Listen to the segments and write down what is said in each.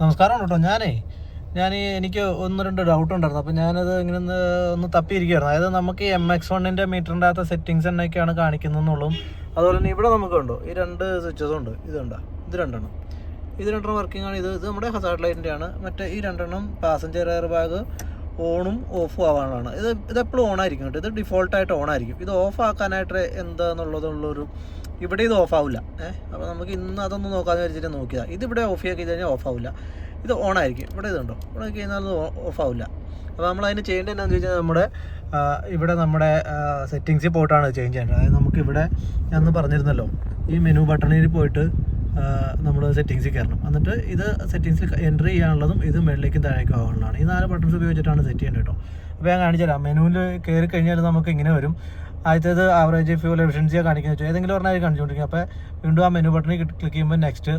നമസ്കാരം കേട്ടോ. ഞാനേ ഞാൻ എനിക്ക് ഒന്ന് രണ്ട് ഡൗട്ട് ഉണ്ടായിരുന്നു. അപ്പോൾ ഞാനത് ഇങ്ങനെ ഒന്ന് ഒന്ന് തപ്പിയിരിക്കുകയായിരുന്നു അതായത് നമുക്ക് ഈ എം എക്സ് വണ്ണിന്റെ മീറ്ററിന്റെ അകത്ത് സെറ്റിങ്സ് എന്നൊക്കെയാണ് കാണിക്കുന്നതെന്നുള്ളൂ അതുപോലെ തന്നെ ഇവിടെ നമുക്ക് കണ്ടോ ഈ രണ്ട് സ്വിച്ചസ് ഉണ്ട്. ഇത് കണ്ടോ ഇത് രണ്ടെണ്ണം. ഇത് രണ്ടെണ്ണം വർക്കിംഗ് ആണ്. ഇത് ഇത് നമ്മുടെ ഹസാർഡ് ലൈറ്റിന്റെ ആണ് മറ്റേ ഈ രണ്ടെണ്ണം പാസഞ്ചർ എയർ ബാഗ് ഓണും ഓഫും ആവാനുള്ളതാണ്. ഇത് ഇതെപ്പോഴും ഓണായിരിക്കും കേട്ടോ. ഇത് ഡിഫോൾട്ടായിട്ട് ഓൺ ആയിരിക്കും ഇത് ഓഫ് ആക്കാനായിട്ട് എന്താണെന്നുള്ളതുള്ളൊരു ഇവിടെ ഇത് ഓഫ് ആവില്ല ഏഹ് അപ്പോൾ നമുക്ക് ഇന്ന് അതൊന്നും നോക്കാമെന്ന് വിചാരിച്ചിട്ട് നോക്കിയതാണ് ഇതിവിടെ ഓഫ് ആക്കി കഴിഞ്ഞാൽ ഓഫ് ആവില്ല ഇത് ഓൺ ആയിരിക്കും ഇവിടെ ഇതുണ്ടോ? ഇവിടെ ആക്കി കഴിഞ്ഞാൽ ഓഫ് ആവില്ല അപ്പോൾ നമ്മൾ അതിന് ചെയ്യേണ്ടത് എന്താണെന്ന് വെച്ചാൽ നമ്മുടെ ഇവിടെ നമ്മുടെ സെറ്റിങ്സിൽ പോയിട്ടാണ് ചേഞ്ച് ചെയ്യേണ്ടത്. അതായത് നമുക്ക് ഇവിടെ ഞാൻ പറഞ്ഞിരുന്നല്ലോ ഈ മെനു ബട്ടണിൽ പോയിട്ട് നമ്മൾ സെറ്റിങ്സിൽ കയറണം. എന്നിട്ട് ഇത് സെറ്റിങ്സിൽ എന്റർ ചെയ്യാനുള്ളതും ഇത് മുകളിലേക്കും താഴേക്കും ആവാനുള്ളതാണ്. ഈ നാല് ബട്ടൺസ് ഉപയോഗിച്ചിട്ടാണ് സെറ്റ് ചെയ്യേണ്ടത് കേട്ടോ. അപ്പോൾ ഞാൻ കാണിച്ചുതരാം മെനുവിൽ കയറി കഴിഞ്ഞാൽ നമുക്ക് ഇങ്ങനെ വരും. ആദ്യത്തേത് ആവറേജ് ഫ്യൂൽ എഫിഷ്യൻസിയാണ് കാണിക്കുന്നത് വെച്ചാൽ ഏതെങ്കിലും ഒരെണ്ണം കാണിച്ചുകൊണ്ടിരിക്കും അപ്പോൾ വീണ്ടും ആ മെനു ബട്ടണിൽ ക്ലിക്ക് ചെയ്യുമ്പോൾ നെക്സ്റ്റ്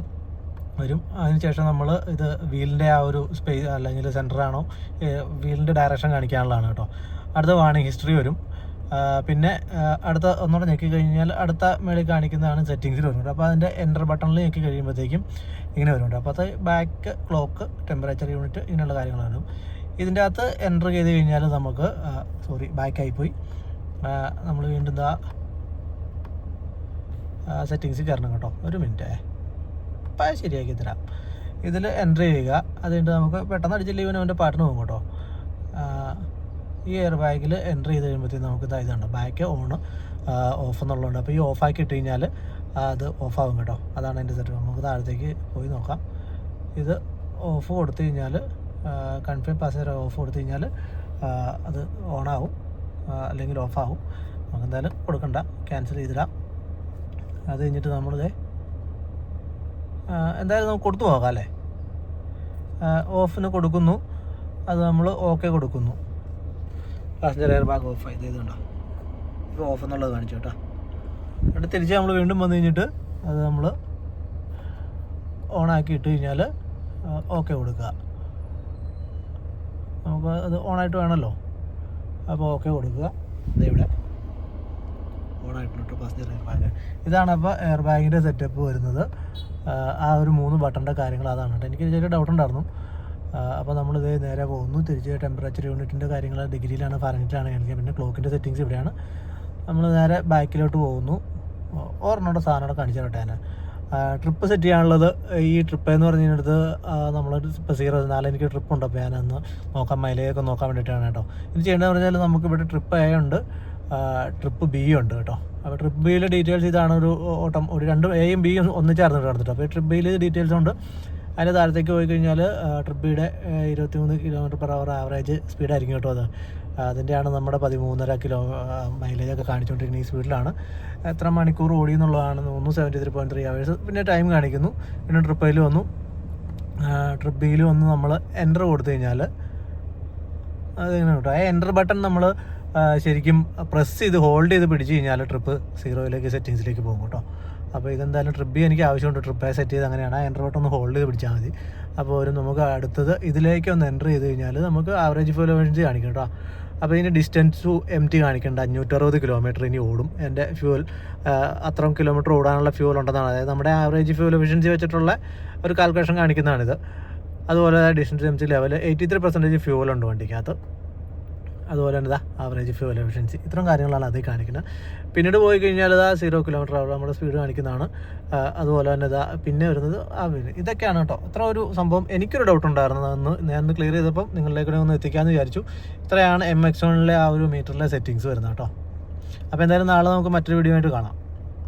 വരും. അതിനുശേഷം നമ്മൾ ഇത് വീലിന്റെ ആ ഒരു സ്പേസ് അല്ലെങ്കിൽ സെന്ററാണോ വീലിന്റെ ഡയറക്ഷൻ കാണിക്കാനുള്ളതാണ് കേട്ടോ. അടുത്ത വാണിംഗ് ഹിസ്റ്ററി വരും. പിന്നെ അടുത്ത ഒന്നുകൂടെ ഞെക്കി കഴിഞ്ഞാൽ അടുത്ത മേളിൽ കാണിക്കുന്നതാണ് സെറ്റിങ്സിൽ വരുന്നുണ്ട് അപ്പോൾ അതിന്റെ എന്റർ ബട്ടണിൽ ഞെക്കി കഴിയുമ്പോഴത്തേക്കും ഇങ്ങനെ വരുന്നുണ്ട്. അപ്പോൾ അത് ബാക്ക് ക്ലോക്ക് ടെമ്പറേച്ചർ യൂണിറ്റ് ഇങ്ങനെയുള്ള കാര്യങ്ങളാണ്. ഇതിന്റെ അകത്ത് എന്റർ ചെയ്ത് കഴിഞ്ഞാൽ നമുക്ക് സോറി ബാക്കായിപ്പോയി നമ്മൾ വീണ്ടും ആ സെറ്റിങ്സിൽ കയറണം കേട്ടോ. ഒരു മിനിറ്റ് അപ്പം ശരിയാക്കി തരാം. ഇതിൽ എന്റർ ചെയ്യുക. അത് കഴിഞ്ഞിട്ട് നമുക്ക് പെട്ടെന്ന് അടിച്ചില്ലെങ്കിൽ അവന്റെ പാട്ടിന് പോകും കേട്ടോ. ഈ എയർ ബാഗിൽ എന്റർ ചെയ്ത് കഴിയുമ്പോഴത്തേക്കും നമുക്ക് ഇതാ ഇതുണ്ട്. ബാക്ക് ഓൺ ഓഫ് എന്നുള്ളതുണ്ട്. അപ്പോൾ ഈ ഓഫാക്കി ഇട്ട് കഴിഞ്ഞാൽ അത് ഓഫാകും കേട്ടോ. അതാണ് എന്റെ സെറ്റ് നമുക്ക് താഴത്തേക്ക് പോയി നോക്കാം. ഇത് ഓഫ് കൊടുത്തു കഴിഞ്ഞാൽ കൺഫേം പാസേജർ ഓഫ് കൊടുത്തു കഴിഞ്ഞാൽ അത് ഓണാവും അല്ലെങ്കിൽ ഓഫാവും നമുക്ക് എന്തായാലും കൊടുക്കണ്ട. ക്യാൻസൽ ചെയ്തിടാം. അത് കഴിഞ്ഞിട്ട് നമ്മളിത് എന്തായാലും നമുക്ക് കൊടുത്തു പോകാം അല്ലേ? ഓഫിന് കൊടുക്കുന്നു. അത് നമ്മൾ ഓക്കെ കൊടുക്കുന്നു. പാസഞ്ചർ എയർ ബാഗ് ഓഫ് ഇത് ഇതുണ്ടോ? ഇപ്പോൾ ഓഫ് എന്നുള്ളത് കാണിച്ചു കേട്ടോ. എന്നിട്ട് തിരിച്ച് നമ്മൾ വീണ്ടും വന്നു കഴിഞ്ഞിട്ട് അത് നമ്മൾ ഓണാക്കി ഇട്ട് കഴിഞ്ഞാൽ ഓക്കെ കൊടുക്കുക. നമുക്ക് അത് ഓണായിട്ട് വേണമല്ലോ അപ്പോൾ ഓക്കെ കൊടുക്കുക. ഇവിടെ. ഓണായിട്ടുണ്ട് പാസഞ്ചർ എയർ ബാഗ് ഇതാണ് അപ്പോൾ എയർ ബാഗിന്റെ സെറ്റപ്പ് വരുന്നത്. ആ, ഒരു മൂന്ന് ബട്ടന്റെ കാര്യങ്ങൾ അതാണ് കേട്ടോ എനിക്ക് ചെറിയ ഡൗട്ട് ഉണ്ടായിരുന്നു. അപ്പോൾ നമ്മളിത് നേരെ പോകുന്നു. തിരിച്ച് ടെമ്പറേച്ചർ യൂണിറ്റിന്റെ കാര്യങ്ങൾ ഡിഗ്രിയിലാണ് ഫാരന്റിലാണ് കാണിക്കുക പിന്നെ ക്ലോക്കിന്റെ സെറ്റിങ്സ് ഇവിടെയാണ്. നമ്മൾ നേരെ ബാക്കിലോട്ട് പോകുന്നു. ഓർണോടെ സാധനം കാണിച്ചു തരട്ടെ ട്രിപ്പ് സെറ്റ് ചെയ്യാനുള്ളത് ഈ ട്രിപ്പ് എന്ന് പറഞ്ഞിടത്ത് നമ്മൾ ഇപ്പോൾ സീറോ നാല് എനിക്ക് ട്രിപ്പ് ഉണ്ട്. അപ്പോൾ ഞാനൊന്ന് നോക്കാം മൈലേജൊക്കെ നോക്കാൻ വേണ്ടിയിട്ടാണ് കേട്ടോ. ഇത് ചെയ്യേണ്ടതെന്ന് പറഞ്ഞാൽ നമുക്ക് ഇവിടെ ട്രിപ്പ് എ ഉണ്ട് ട്രിപ്പ് ബി ഉണ്ട് കേട്ടോ. അപ്പോൾ ട്രിപ്പ് ബിയിലെ ഡീറ്റെയിൽസ് ഇതാണ് ഒരു ഓട്ടം ഒരു രണ്ട് എയും ബിയും ഒന്നിച്ചാർന്നിട്ട് നടന്നിട്ട്. അപ്പോൾ ഈ ട്രിപ്പ് ബിയിൽ ഡീറ്റെയിൽസ് ഉണ്ട്. അതിന്റെ താഴത്തേക്ക് പോയി കഴിഞ്ഞാൽ ട്രിപ്പിയുടെ ഇരുപത്തി മൂന്ന് കിലോമീറ്റർ പെർ അവർ ആവറേജ് സ്പീഡായിരിക്കും കേട്ടോ അത്. അതിന്റെയാണ് നമ്മുടെ പതിമൂന്നര കിലോ മൈലേജ് ഒക്കെ കാണിച്ചുകൊണ്ടിരിക്കുന്ന ഈ സ്പീഡിലാണ് എത്ര മണിക്കൂർ ഓടി എന്നുള്ളതാണ് ഒന്ന് seventy three point three hours പിന്നെ ടൈം കാണിക്കുന്നു. പിന്നെ ട്രിപ്പയിൽ വന്നു. ട്രിപ്പിയിൽ വന്ന് നമ്മൾ എന്റർ കൊടുത്തു കഴിഞ്ഞാൽ അതിങ്ങനെ കേട്ടോ? ആ എന്റർ ബട്ടൺ നമ്മൾ ശരിക്കും പ്രസ് ചെയ്ത് ഹോൾഡ് ചെയ്ത് പിടിച്ച് കഴിഞ്ഞാൽ ട്രിപ്പ് സീറോയിലേക്ക് സെറ്റിങ്സിലേക്ക് പോകും കേട്ടോ. അപ്പോൾ ഇതെന്തായാലും ട്രിപ്പ് എനിക്ക് ആവശ്യമുണ്ട്. ട്രിപ്പ് സെറ്റ് ചെയ്ത് അങ്ങനെയാണ്. എന്റർ ബട്ടൺ ഒന്ന് ഹോൾഡ് ചെയ്ത് പിടിച്ചാൽ മതി. അപ്പോൾ ഒരു നമുക്ക് അടുത്തത് ഇതിലേക്ക് ഒന്ന് എന്റർ ചെയ്ത് കഴിഞ്ഞാൽ നമുക്ക് ആവറേജ് എഫിഷ്യൻസി കാണിക്കും കേട്ടോ. അപ്പോൾ ഇതിന് ഡിസ്റ്റൻസ് ടു എം ടി കാണിക്കേണ്ട. അഞ്ഞൂറ്ററുപത് കിലോമീറ്റർ ഇനി ഓടും. എന്റെ ഫ്യൂൽ അത്രയും കിലോമീറ്റർ ഓടാനുള്ള ഫ്യൂൽ ഉണ്ടെന്നാണ്. അതായത് നമ്മുടെ ആവറേജ് ഫ്യൂൽ എഫിഷ്യൻസി വെച്ചിട്ടുള്ള ഒരു കാൽക്കുലേഷൻ കാണിക്കുന്നതാണിത്. അതുപോലെ distance empty level eighty three percentage fuel ഉണ്ട് വണ്ടിക്കകത്ത്. അതുപോലെ തന്നെ ഇതാ ആവറേജ് ഫ്യൂൽ എഫിഷ്യൻസി ഇത്രയും കാര്യങ്ങളാണ് അതിൽ കാണിക്കുന്നത്. പിന്നീട് പോയി കഴിഞ്ഞാൽ ഇതാ സീറോ കിലോമീറ്റർ അവർ നമ്മുടെ സ്പീഡ് കാണിക്കുന്നതാണ്. അതുപോലെ തന്നെ ഇതാ പിന്നെ വരുന്നത് പിന്നെ ഇതൊക്കെയാണ് കേട്ടോ. ഇത്ര ഒരു സംഭവം എനിക്കൊരു ഡൗട്ട് ഉണ്ടായിരുന്നു അന്ന്. ഞാൻ ഒന്ന് ക്ലിയർ ചെയ്തപ്പം നിങ്ങളിലേക്ക് ഒന്ന് എത്തിക്കാമെന്ന് വിചാരിച്ചു. ഇത്രയാണ് എം എക്സ് വണ്ണിലെ ആ ഒരു മീറ്ററിലെ സെറ്റിങ്സ് വരുന്നത് കേട്ടോ. അപ്പോൾ എന്തായാലും നാളെ നമുക്ക് മറ്റൊരു വീഡിയോ ആയിട്ട് കാണാം.